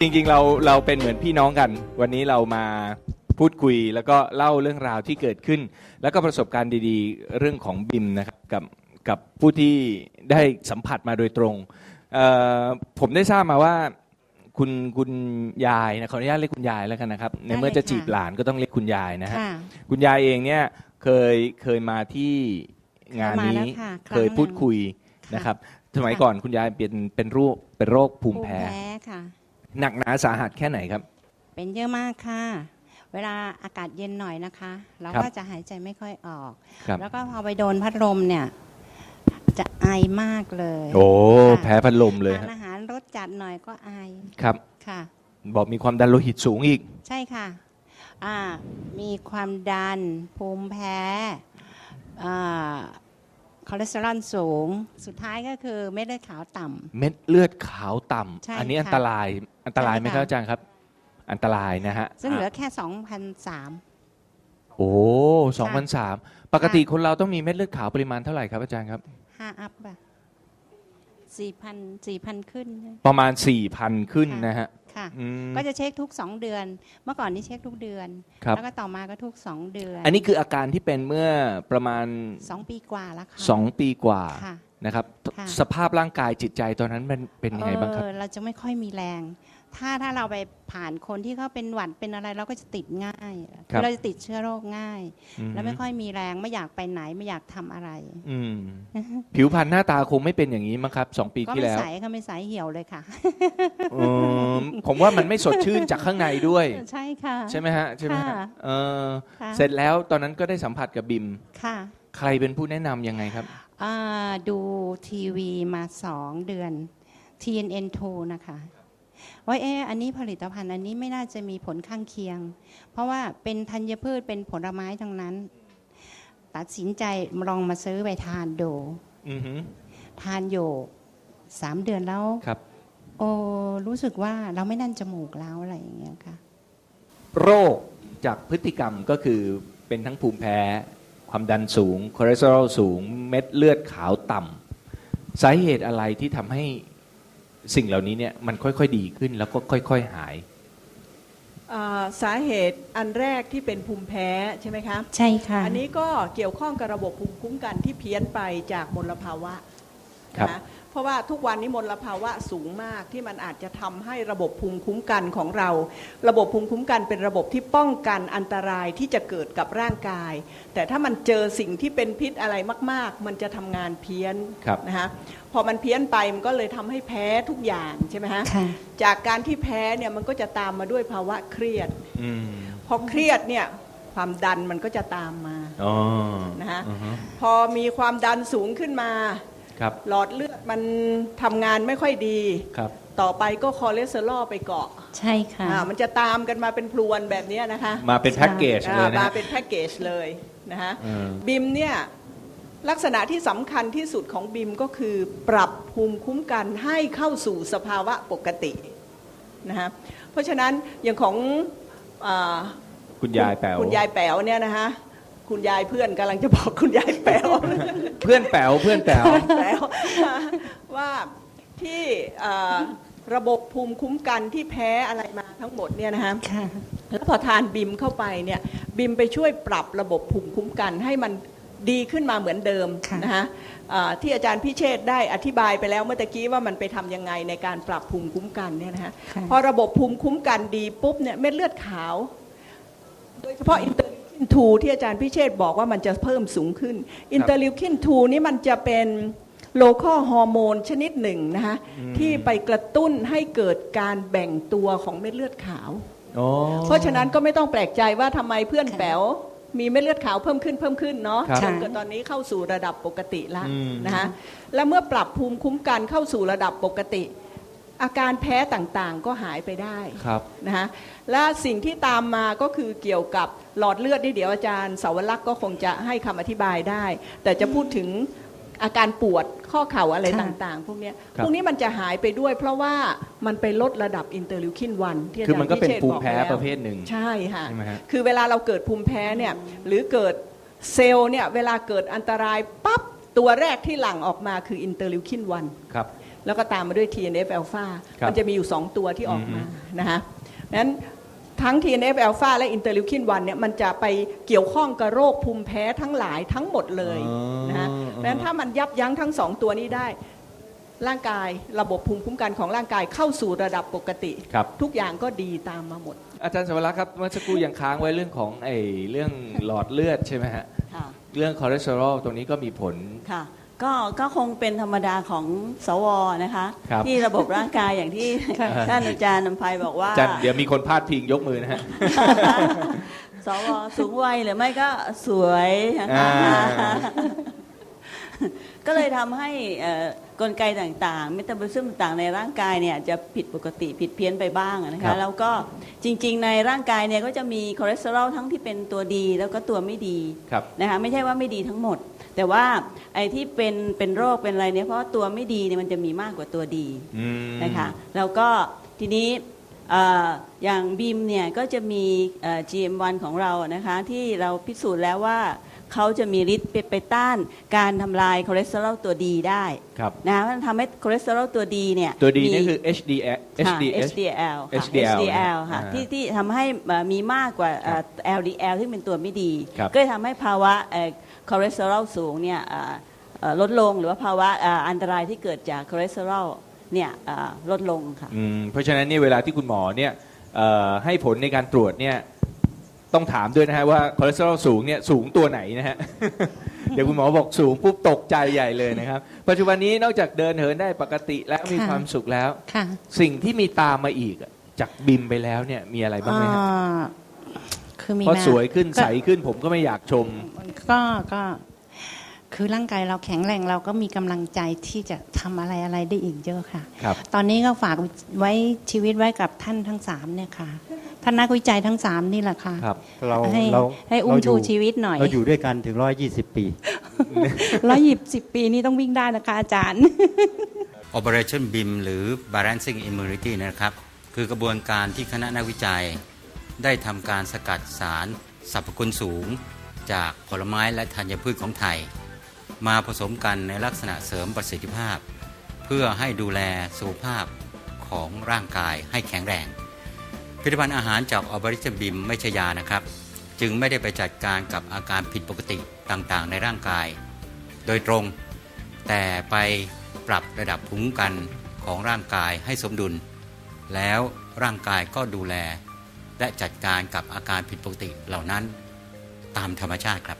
จริงๆเราเราเป็นเหมือนพี่น้องกัน วันนี้เรามาพูดคุยแล้วก็เล่าเรื่องราวที่เกิดขึ้น แล้วก็ประสบการณ์ดีๆ เรื่องของบิมนะครับกับกับผู้ที่ได้สัมผัสมาโดยตรงเอ่อผมได้ทราบมาว่าคุณคุณยายนะขออนุญาตเรียกคุณยายแล้วกันนะครับในเมื่อจะจีบหลานก็ต้องเรียกคุณยายนะฮะค่ะ คุณยายเองเนี่ยเคยเคยมาที่งานนี้มาแล้วค่ะครั้งเคยพูดคุยหนึ่งนะครับ สมัยค่ะก่อนคุณยายเป็นเป็นโรคเป็นโรคภูมิแพ้ค่ะ หนักหนาสาหัสแค่ไหนครับ เป็นเยอะมากค่ะ เวลาอากาศเย็นหน่อยนะคะ เราครับก็จะหายใจไม่ค่อยออก ครับ แล้วก็พอไปโดนพัดลมเนี่ย จะไอมากเลยโอ้ค่ะแพ้พัดลมเลยทานฮะอาหารรสจัดหน่อยก็ไอครับ ค่ะ บอกมีความดันโลหิตสูงอีก ใช่ค่ะอ่ามีความดันภูมิแพ้อ่า คอเลสเตอรอลสูง สุดท้ายก็คือเม็ดเลือดขาวต่ำ เม็ดเลือดขาวต่ใช่ำอันนี้ค่ะอันตรายอันตรายไหมใช่ครับค่ะ อาจารย์ครับ อันตรายนะฮะซึ่งเหลืออะแค่ 2,003 โอ้สองพันสามปกติคนเราต้องมีเม็ดเลือดขาวปริมาณเท่าไหร่ครับอาจารย์ครับห้าอัพอะสี่พันสี่พันขึ้น ประมาณ4ี่พันขึ้นค่ะ นะฮะ ค่ะ อืม ก็จะเช็คทุกสองเดือน เมื่อก่อนนี่เช็คทุกเดือน ครับ แล้วก็ต่อมาก็ทุกสองเดือนอันนี้คืออาการที่เป็นเมื่อประมาณ สองปีกว่าแล้วค่ะ 2 ปีกว่าค่ะนะครับ ค่ะ สภาพร่างกายจิตใจตอนนั้นมันเป็นยังไงบ้างครับ เออเราจะไม่ค่อยมีแรง ถ้าถ้าเราไปผ่านคนที่เขาเป็นหวัดเป็นอะไรเราก็จะติดง่ายครับ เราจะติดเชื้อโรคง่ายอืมแล้วไม่ค่อยมีแรงไม่อยากไปไหนไม่อยากทำอะไร อืมผิวพรรณหน้าตาคงไม่เป็นอย่างนี้มั้งครับสองปีก็ที่ไม่แล้วใสก็ไม่ใสเหี่ยวเลยค่ะ อืม ผมว่ามันไม่สดชื่นจากข้างในด้วย ใช่ค่ะ ใช่ไหมฮะใช่ไหมฮะค่ะเออค่ะ เสร็จแล้วตอนนั้นก็ได้สัมผัสกับบิม ค่ะใครเป็นผู้แนะนำยังไงครับ อ่าดูทีวีมาสองเดือน TNN2 นะคะ ว่าเอ๊ะอันนี้ผลิตภัณฑ์อันนี้ไม่น่าจะมีผลข้างเคียง เพราะว่าเป็นธัญพืชเป็นผลไม้ทั้งนั้น ตัดสินใจลองมาซื้อไปทานดู อือหือทานอยู่สามเดือนแล้ว ครับ โอ้รู้สึกว่าเราไม่นั่นจมูกแล้วอะไรอย่างเงี้ยค่ะ โรคจากพฤติกรรมก็คือเป็นทั้งภูมิแพ้ ความดันสูงคอเลสเตอรอลสูง เม็ดเลือดขาวต่ำสาเหตุอะไรที่ทำให้สิ่งเหล่านี้เนี่ยมันค่อยๆดีขึ้นแล้วก็ค่อย ๆหายอ่าสาเหตุอันแรกที่เป็นภูมิแพ้ใช่ไหมคะ ใช่ค่ะอันนี้ก็เกี่ยวข้องกับระบบภูมิคุ้มกันที่เพี้ยนไปจากมลภาวะ ครับนะเพราะว่าทุกวันนี้มลภาวะสูงมากที่มันอาจจะทำให้ระบบภูมิคุ้มกันของเรา ระบบภูมิคุ้มกันเป็นระบบที่ป้องกันอันตรายที่จะเกิดกับร่างกาย แต่ถ้ามันเจอสิ่งที่เป็นพิษอะไรมาก ๆ มันจะทำงานเพี้ยนครับ นะคะพอมันเพี้ยนไปมันก็เลยทำให้แพ้ทุกอย่างใช่ไหมฮะค่ะ จากการที่แพ้เนี่ยมันก็จะตามมาด้วยภาวะเครียด อืมพอเครียดเนี่ยความดันมันก็จะตามมาอ๋อนะฮะอือฮึพอมีความดันสูงขึ้นมา ครับหลอดเลือดมันทำงานไม่ค่อยดี ครับ ต่อไปก็คอเลสเตอรอลไปเกาะใช่ค่ะ อ่ามันจะตามกันมาเป็นพลวนแบบเนี้ยนะคะมาเป็นแพ็กเกจเลยอ่านะมาฮะ เป็นแพ็กเกจเลยนะฮะอืม บิมเนี่ยลักษณะที่สำคัญที่สุดของบิมก็คือปรับภูมิคุ้มกันให้เข้าสู่สภาวะปกตินะฮะเพราะฉะนั้นอย่างของอา คุณยายแป๋ว คุณยายแป๋วเนี่ยนะฮะ คุณยายเพื่อนกำลังจะบอกคุณยายแป๋ว เพื่อนแป๋วเพื่อนแป๋ว แล้วว่าที่เอ่อระบบภูมิคุ้มกันที่แพ้อะไรมาทั้งหมดเนี่ยนะฮะค่ะ แล้วพอทานบิมเข้าไปเนี่ยบิมไปช่วยปรับระบบภูมิคุ้มกันให้มันดีขึ้นมาเหมือนเดิมค่ะ นะฮะเอ่อที่อาจารย์พิเชษฐ์ได้อธิบายไปแล้วเมื่อตะกี้ว่ามันไปทำยังไงในการปรับภูมิคุ้มกันเนี่ยนะฮะค่ะพอระบบภูมิคุ้มกันดีปุ๊บเนี่ยเม็ดเลือดขาว โดยเฉพาะอินเตอร์ลิวคิ น2ที่อาจารย์พิเชษฐ์บอกว่ามันจะเพิ่มสูงขึ้น อินเตอร์ลิวคิน2นี่มันจะเป็นโลคอลฮอร์โมนชนิดหนึ่งนะคะอืมที่ไปกระตุ้นให้เกิดการแบ่งตัวของเม็ดเลือดขาวอ๋อเพราะฉะนั้นก็ไม่ต้องแปลกใจว่าทำไมเพื่อนค่ะแป๋วมีเม็ดเลือดขาวเพิ่มขึ้นเพิ่มขึ้นเนาะครับจนเกิดตอนนี้เข้าสู่ระดับปกติแล้วอืมนะคะแล้วเมื่อปรับภูมิคุ้มกันเข้าสู่ระดับปกติ อาการแพ้ต่างๆก็หายไปได้ครับนะคะและสิ่งที่ตามมาก็คือเกี่ยวกับหลอดเลือดนี่เดี๋ยวอาจารย์เสาวลักษณ์ก็คงจะให้คำอธิบายได้ แต่จะพูดถึงอาการปวดข้อเข่าอะไรค่ะต่างๆ พวกเนี้ยครับ พวกนี้มันจะหายไปด้วย เพราะว่ามันไปลดระดับอินเตอร์ลิวคินวันที่อาคือจารมันย์ก็พิเป็นเชษฐ์ภูบมิอกแพ้แล้วประเภทหนึ่ง ใช่ค่ะ ใช่ไหมฮะ คือเวลาเราเกิดภูมิแพ้เนี่ยหรือเกิดเซลล์เนี่ยเวลาเกิดอันตรายปั๊บตัวแรกที่หลั่งออกมาคืออินเตอร์ลิวคินวัน ครับ แล้วก็ตามมาด้วย TNF อ l p h a ครับมันจะมีอยู่ 2 ตัวที่ออกมาอืมนะคะนั้นทั้ง TNF อ l p h a และอินเตอร์ลิวคิน1เนี่ยมันจะไปเกี่ยวข้องกับโรคภูมิแพ้ทั้งหลายทั้งหมดเลยนะฮะเพราะฉะนั้นถ้ามันยับยั้งทั้ง 2 ตัวนี้ได้ ร่างกายระบบภูมิคุ้มกันของร่างกายเข้าสู่ระดับปกติ ครับ ทุกอย่างก็ดีตามมาหมดอาจารย์สวรักษ์ครับเมื่อสักครู่ยังค้างไว้เรื่องของไอ้เรื่องหลอดเลือดใช่ไหมฮะค่ะ เรื่องคอเลสเตอรอลตรงนี้ก็มีผล ค่ะ ก็ก็คงเป็นธรรมดาของสวนะคะ ครับ ที่ระบบร่างกายอย่างที่ท่านอาจารย์นำภัยบอกว่า อาจารย์เดี๋ยวมีคนพาดพิงยกมือนะฮะ สวสูงวัยหรือไม่ก็สวยนะคะอ่า ก็เลยทำให้เอ่อ กลไกต่างๆเมตาบอลิซึมต่างๆในร่างกายเนี่ยจะผิดปกติผิดเพี้ยนไปบ้างนะครัคะบ แล้วก็จริงๆ ในร่างกายเนี่ยก็จะมีคอเลสเตอรอลทั้งที่เป็นตัวดีแล้วก็ตัวไม่ดี ครับ นะคะไม่ใช่ว่าไม่ดีทั้งหมด แต่ว่าไอ้ที่เป็นเป็นโรคเป็นอะไรเนี่ยเพราะว่าตัวไม่ดีเนี่ยมันจะมีมากกว่าตัวดีอืม นะคะแล้วก็ทีนี้เอ่ออย่างบีมเนี่ยก็จะมีเอ่อ GM1 ของเรานะคะที่เราพิสูจน์แล้วว่า เขาจะมีฤทธิ์ไปไปต้านการทำลายคอเลสเตอรอลตัวดีได้ครับนะคะมันทำให้คอเลสเตอรอลตัวดีเนี่ยตัวดีมีนี่คือ HDL ค่ะ HDL HDL ค่ะ HDL HDL ค่ะอ่าที่ที่ทำให้เอ่อมีมากกว่าเอ่อครับ LDL ที่เป็นตัวไม่ดีครับก็เลยทำให้ภาวะคอเลสเตอรอลสูงเนี่ยเอ่อเอ่อลดลงหรือว่าภาวะเอ่ออันตรายที่เกิดจากคอเลสเตอรอลเนี่ยเอ่อลดลงค่ะอืมเพราะฉะนั้นเนี่ยเวลาที่คุณหมอเนี่ยเอ่อให้ผลในการตรวจเนี่ย ต้องถามด้วยนะฮะว่าคอเลสเตอรอลสูงเนี่ยสูงตัวไหนนะฮะ เดี๋ยวคุณหมอบอกสูงปุ๊บตกใจใหญ่เลยนะครับ ปัจจุบันนี้นอกจากเดินเหินได้ปกติแล้วมีค่ะความสุขแล้ว ค่ะสิ่งที่มีตามมาอีกอะจากบิมไปแล้วเนี่ยมีอะไรบ้างไหมฮะอ่าคือมีเพราะมาสวยขึ้นก็ใสขึ้นผมก็ไม่อยากชม ก็ก็คือร่างกายเราแข็งแรงเราก็มีกำลังใจที่จะทำอะไรอะไรได้อีกเยอะค่ะ ครับ ตอนนี้ก็ฝากไว้ชีวิตไว้กับท่านทั้งสามเนี่ยค่ะ ท่านนักวิจัยทั้งสามนี่แหละค่ะ ครับเราให้เราให้อุ้มเราชูยู่ชีวิตหน่อย เราอยู่ด้วยกันถึง 120 ปีร้อยหยิบสิบปีนี่ต้องวิ่งได้นะคะอาจารย์ Operation BIM หรือ Balancing Immunity นะครับ คือกระบวนการที่คณะนักวิจัย ได้ทำการสกัดสารสรรพคุณสูง จากผลไม้และธัญพืชของไทย มาผสมกันในลักษณะเสริมประสิทธิภาพ เพื่อให้ดูแลสุขภาพของร่างกายให้แข็งแรง ผลิตภัณฑ์อาหารจากออบริชบิมไม่ใช่ยานะครับ จึงไม่ได้ไปจัดการกับอาการผิดปกติต่างๆ ในร่างกาย โดยตรง แต่ไปปรับระดับภูมิคุ้มกันของร่างกายให้สมดุล แล้วร่างกายก็ดูแล และจัดการกับอาการผิดปกติเหล่านั้น ตามธรรมชาติครับ